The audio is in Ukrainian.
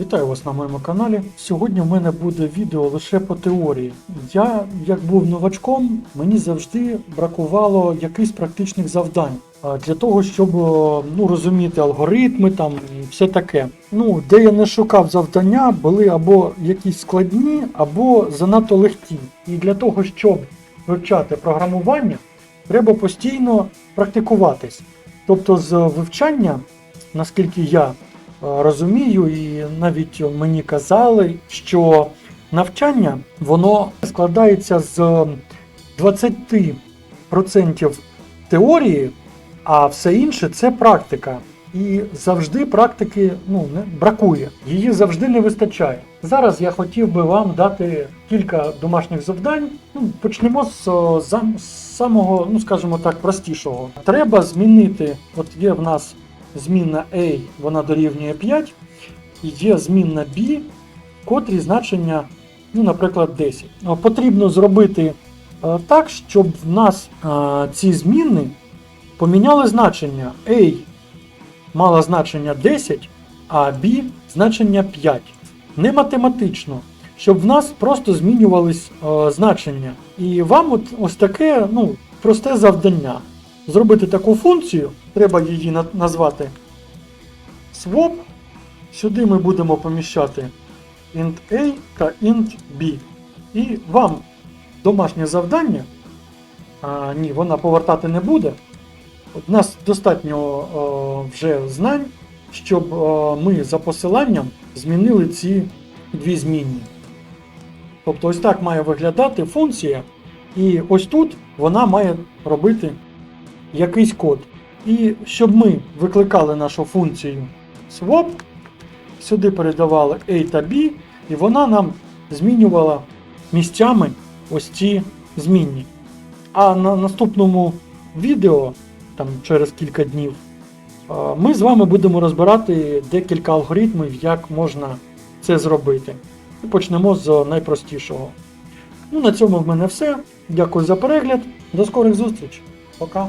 Вітаю вас на моєму каналі. Сьогодні в мене буде відео лише по теорії. Я, як був новачком, мені завжди бракувало якихось практичних завдань для того, щоб ну, розуміти алгоритми там і все таке. Ну, де я не шукав завдання, були або якісь складні, або занадто легкі. І для того, щоб вивчати програмування, треба постійно практикуватись. Тобто з вивчання, наскільки я розумію, і навіть мені казали, що навчання воно складається з 20% теорії, а все інше це практика. І завжди практики ну, не бракує, її завжди не вистачає. Зараз я хотів би вам дати кілька домашніх завдань. Ну, почнемо з, з самого, ну скажімо так, простішого. Треба змінити, от є в нас змінна A, вона дорівнює 5, і є змінна B, котрі значення, ну, наприклад, 10. Потрібно зробити е, так, щоб в нас е, ці зміни поміняли значення. A мала значення 10, а B значення 5. Не математично, щоб в нас просто змінювались е, значення. І вам от ось таке ну, просте завдання. Зробити таку функцію, треба її назвати swap. Сюди ми будемо поміщати int A та int B. І вам домашнє завдання. А, ні, вона повертати не буде. У нас достатньо о, вже знань, щоб о, ми за посиланням змінили ці дві змінні. Тобто ось так має виглядати функція, і ось тут вона має робити якийсь код. І щоб ми викликали нашу функцію swap, сюди передавали A та B, і вона нам змінювала місцями ось ці змінні. А на наступному відео, там через кілька днів, ми з вами будемо розбирати декілька алгоритмів, як можна це зробити. І Почнемо з найпростішого. Ну, на цьому в мене все. Дякую за перегляд. До скорих зустрічей. Пока.